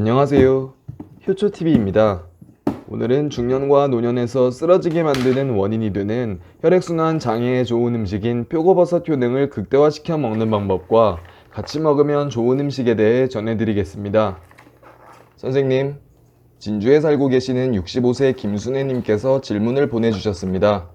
안녕하세요. 효초TV입니다. 오늘은 중년과 노년에서 쓰러지게 만드는 원인이 되는 혈액순환 장애에 좋은 음식인 표고버섯 효능을 극대화시켜 먹는 방법과 같이 먹으면 좋은 음식에 대해 전해드리겠습니다. 선생님, 진주에 살고 계시는 65세 김순애님께서 질문을 보내주셨습니다.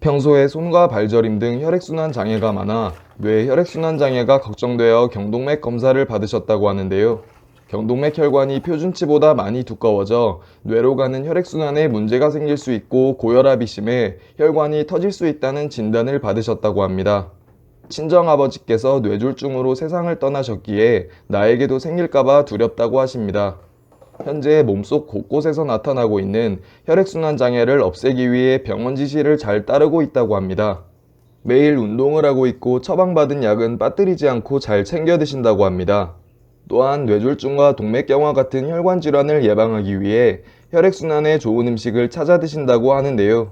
평소에 손과 발저림 등 혈액순환 장애가 많아 뇌 혈액순환 장애가 걱정되어 경동맥 검사를 받으셨다고 하는데요. 경동맥 혈관이 표준치보다 많이 두꺼워져 뇌로 가는 혈액순환에 문제가 생길 수 있고 고혈압이 심해 혈관이 터질 수 있다는 진단을 받으셨다고 합니다. 친정아버지께서 뇌졸중으로 세상을 떠나셨기에 나에게도 생길까봐 두렵다고 하십니다. 현재 몸속 곳곳에서 나타나고 있는 혈액순환 장애를 없애기 위해 병원 지시를 잘 따르고 있다고 합니다. 매일 운동을 하고 있고 처방받은 약은 빠뜨리지 않고 잘 챙겨 드신다고 합니다. 또한 뇌졸중과 동맥경화 같은 혈관 질환을 예방하기 위해 혈액순환에 좋은 음식을 찾아 드신다고 하는데요.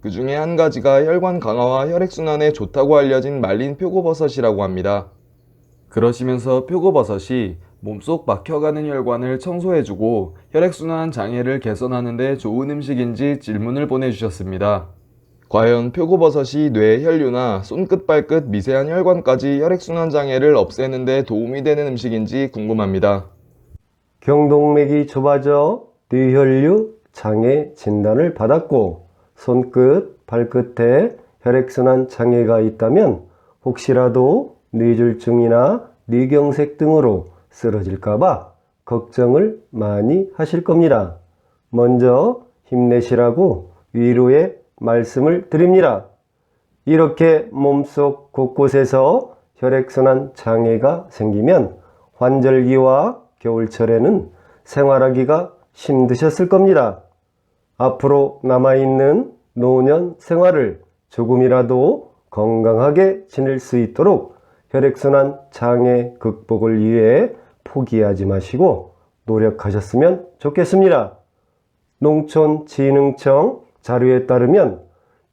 그 중에 한 가지가 혈관 강화와 혈액순환에 좋다고 알려진 말린 표고버섯이라고 합니다. 그러시면서 표고버섯이 몸속 막혀가는 혈관을 청소해주고 혈액순환 장애를 개선하는데 좋은 음식인지 질문을 보내주셨습니다. 과연 표고버섯이 뇌 혈류나 손끝 발끝 미세한 혈관까지 혈액순환 장애를 없애는데 도움이 되는 음식인지 궁금합니다. 경동맥이 좁아져 뇌혈류 장애 진단을 받았고 손끝, 발끝에 혈액순환 장애가 있다면 혹시라도 뇌졸중이나 뇌경색 등으로 쓰러질까봐 걱정을 많이 하실 겁니다. 먼저 힘내시라고 위로의 말씀을 드립니다. 이렇게 몸속 곳곳에서 혈액순환 장애가 생기면 환절기와 겨울철에는 생활하기가 힘드셨을 겁니다. 앞으로 남아있는 노년 생활을 조금이라도 건강하게 지낼 수 있도록 혈액순환 장애 극복을 위해 포기하지 마시고 노력하셨으면 좋겠습니다. 농촌진흥청 자료에 따르면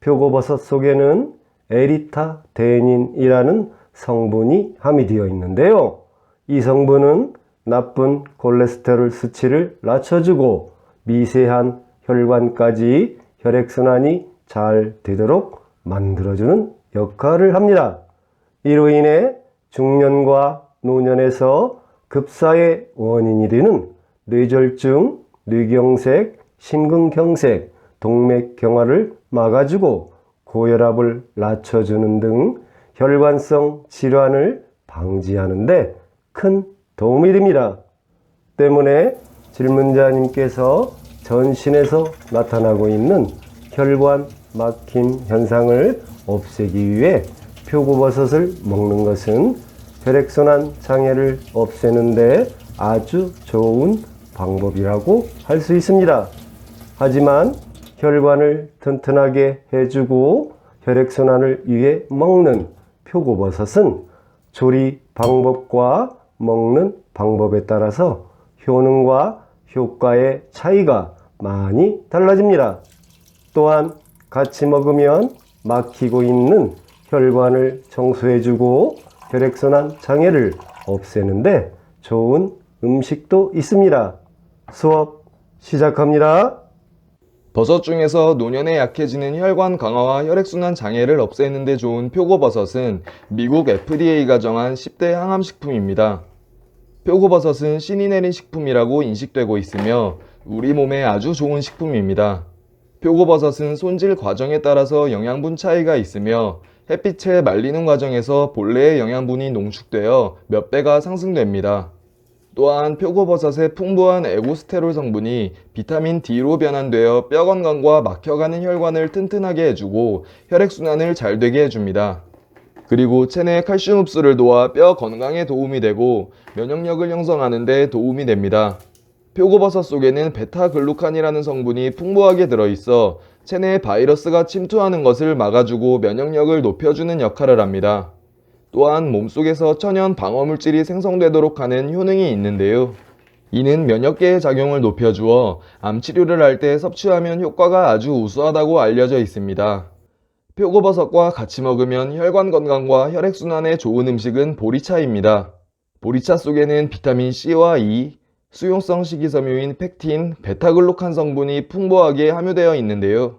표고버섯 속에는 에리타 데닌이라는 성분이 함유되어 있는데요. 이 성분은 나쁜 콜레스테롤 수치를 낮춰주고 미세한 혈관까지 혈액순환이 잘 되도록 만들어주는 역할을 합니다. 이로 인해 중년과 노년에서 급사의 원인이 되는 뇌졸중, 뇌경색, 심근경색, 동맥 경화를 막아주고 고혈압을 낮춰주는 등 혈관성 질환을 방지하는데 큰 도움이 됩니다. 때문에 질문자님께서 전신에서 나타나고 있는 혈관 막힘 현상을 없애기 위해 표고버섯을 먹는 것은 혈액순환 장애를 없애는데 아주 좋은 방법이라고 할 수 있습니다. 하지만 혈관을 튼튼하게 해주고 혈액순환을 위해 먹는 표고버섯은 조리 방법과 먹는 방법에 따라서 효능과 효과의 차이가 많이 달라집니다. 또한 같이 먹으면 막히고 있는 혈관을 청소해주고 혈액순환 장애를 없애는데 좋은 음식도 있습니다. 수업 시작합니다. 버섯 중에서 노년에 약해지는 혈관 강화와 혈액순환 장애를 없애는 데 좋은 표고버섯은 미국 FDA가 정한 10대 항암식품입니다. 표고버섯은 신이 내린 식품이라고 인식되고 있으며 우리 몸에 아주 좋은 식품입니다. 표고버섯은 손질 과정에 따라서 영양분 차이가 있으며 햇빛에 말리는 과정에서 본래의 영양분이 농축되어 몇 배가 상승됩니다. 또한 표고버섯의 풍부한 에고스테롤 성분이 비타민 D로 변환되어 뼈 건강과 막혀가는 혈관을 튼튼하게 해주고 혈액순환을 잘 되게 해줍니다. 그리고 체내 칼슘 흡수를 도와 뼈 건강에 도움이 되고 면역력을 형성하는 데 도움이 됩니다. 표고버섯 속에는 베타글루칸이라는 성분이 풍부하게 들어있어 체내에 바이러스가 침투하는 것을 막아주고 면역력을 높여주는 역할을 합니다. 또한 몸속에서 천연 방어물질이 생성되도록 하는 효능이 있는데요. 이는 면역계의 작용을 높여주어 암 치료를 할 때 섭취하면 효과가 아주 우수하다고 알려져 있습니다. 표고버섯과 같이 먹으면 혈관 건강과 혈액순환에 좋은 음식은 보리차입니다. 보리차 속에는 비타민 C와 E, 수용성 식이섬유인 펙틴, 베타글루칸 성분이 풍부하게 함유되어 있는데요.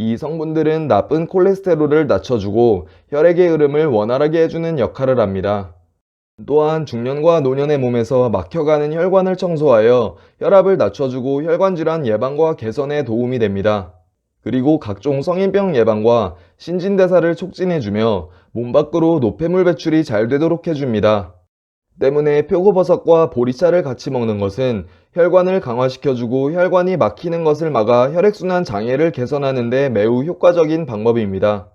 이 성분들은 나쁜 콜레스테롤을 낮춰주고 혈액의 흐름을 원활하게 해주는 역할을 합니다. 또한 중년과 노년의 몸에서 막혀가는 혈관을 청소하여 혈압을 낮춰주고 혈관 질환 예방과 개선에 도움이 됩니다. 그리고 각종 성인병 예방과 신진대사를 촉진해주며 몸 밖으로 노폐물 배출이 잘 되도록 해줍니다. 때문에 표고버섯과 보리차를 같이 먹는 것은 혈관을 강화시켜주고 혈관이 막히는 것을 막아 혈액순환 장애를 개선하는 데 매우 효과적인 방법입니다.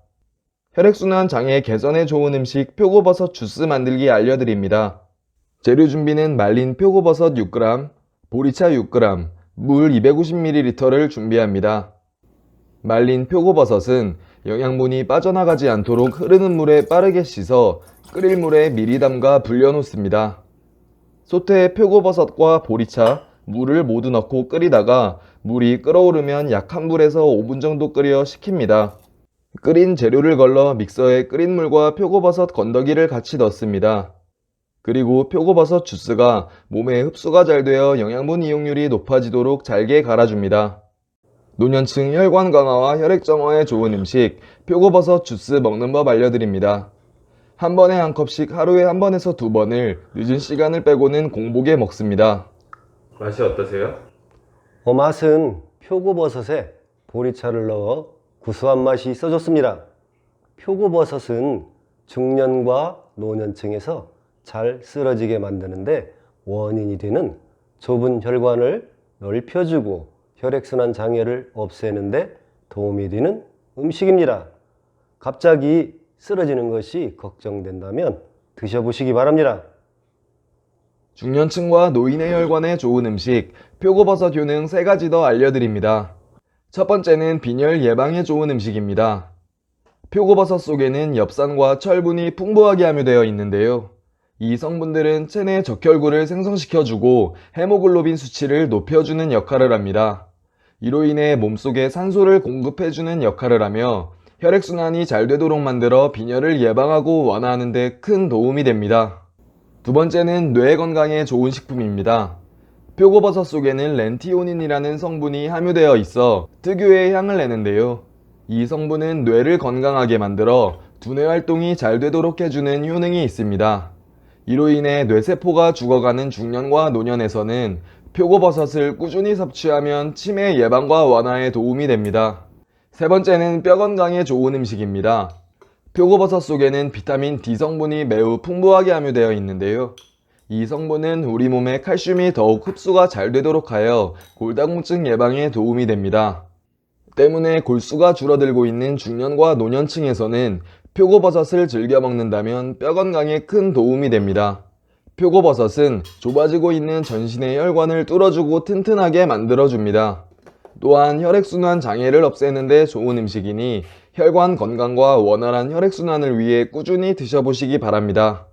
혈액순환 장애 개선에 좋은 음식 표고버섯 주스 만들기 알려드립니다. 재료 준비는 말린 표고버섯 6g, 보리차 6g, 물 250ml를 준비합니다. 말린 표고버섯은 영양분이 빠져나가지 않도록 흐르는 물에 빠르게 씻어 끓일 물에 미리 담가 불려놓습니다. 소태에 표고버섯과 보리차, 물을 모두 넣고 끓이다가 물이 끓어오르면 약한 불에서 5분 정도 끓여 식힙니다. 끓인 재료를 걸러 믹서에 끓인 물과 표고버섯 건더기를 같이 넣습니다. 그리고 표고버섯 주스가 몸에 흡수가 잘 되어 영양분 이용률이 높아지도록 잘게 갈아줍니다. 노년층 혈관 강화와 혈액 정화에 좋은 음식 표고버섯 주스 먹는 법 알려드립니다. 한 번에 한 컵씩 하루에 한 번에서 두 번을 늦은 시간을 빼고는 공복에 먹습니다. 맛이 어떠세요? 어, 맛은 표고버섯에 보리차를 넣어 구수한 맛이 있어졌습니다. 표고버섯은 중년과 노년층에서 잘 쓰러지게 만드는데 원인이 되는 좁은 혈관을 넓혀주고 혈액순환 장애를 없애는데 도움이 되는 음식입니다. 갑자기 쓰러지는 것이 걱정된다면 드셔보시기 바랍니다. 중년층과 노인의 혈관에 좋은 음식 표고버섯 효능 세 가지 더 알려드립니다. 첫 번째는 빈혈 예방에 좋은 음식입니다. 표고버섯 속에는 엽산과 철분이 풍부하게 함유되어 있는데요. 이 성분들은 체내 적혈구를 생성시켜주고 헤모글로빈 수치를 높여주는 역할을 합니다. 이로 인해 몸속에 산소를 공급해주는 역할을 하며 혈액순환이 잘 되도록 만들어 빈혈을 예방하고 완화하는 데 큰 도움이 됩니다. 두 번째는 뇌 건강에 좋은 식품입니다. 표고버섯 속에는 렌티오닌이라는 성분이 함유되어 있어 특유의 향을 내는데요. 이 성분은 뇌를 건강하게 만들어 두뇌 활동이 잘 되도록 해주는 효능이 있습니다. 이로 인해 뇌세포가 죽어가는 중년과 노년에서는 표고버섯을 꾸준히 섭취하면 치매 예방과 완화에 도움이 됩니다. 세 번째는 뼈 건강에 좋은 음식입니다. 표고버섯 속에는 비타민 D 성분이 매우 풍부하게 함유되어 있는데요. 이 성분은 우리 몸에 칼슘이 더욱 흡수가 잘 되도록 하여 골다공증 예방에 도움이 됩니다. 때문에 골수가 줄어들고 있는 중년과 노년층에서는 표고버섯을 즐겨 먹는다면 뼈 건강에 큰 도움이 됩니다. 표고버섯은 좁아지고 있는 전신의 혈관을 뚫어주고 튼튼하게 만들어줍니다. 또한 혈액순환 장애를 없애는 데 좋은 음식이니 혈관 건강과 원활한 혈액순환을 위해 꾸준히 드셔보시기 바랍니다.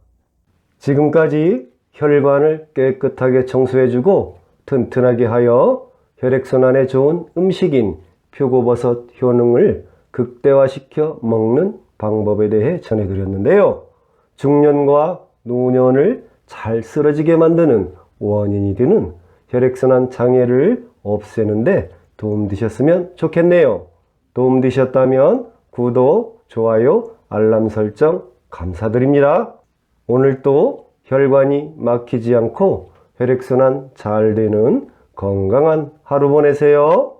지금까지 혈관을 깨끗하게 청소해주고 튼튼하게 하여 혈액순환에 좋은 음식인 표고버섯 효능을 극대화시켜 먹는 방법에 대해 전해드렸는데요. 중년과 노년을 잘 쓰러지게 만드는 원인이 되는 혈액순환 장애를 없애는데 도움 되셨으면 좋겠네요. 도움 되셨다면 구독, 좋아요, 알람 설정 감사드립니다. 오늘도 혈관이 막히지 않고 혈액순환 잘 되는 건강한 하루 보내세요.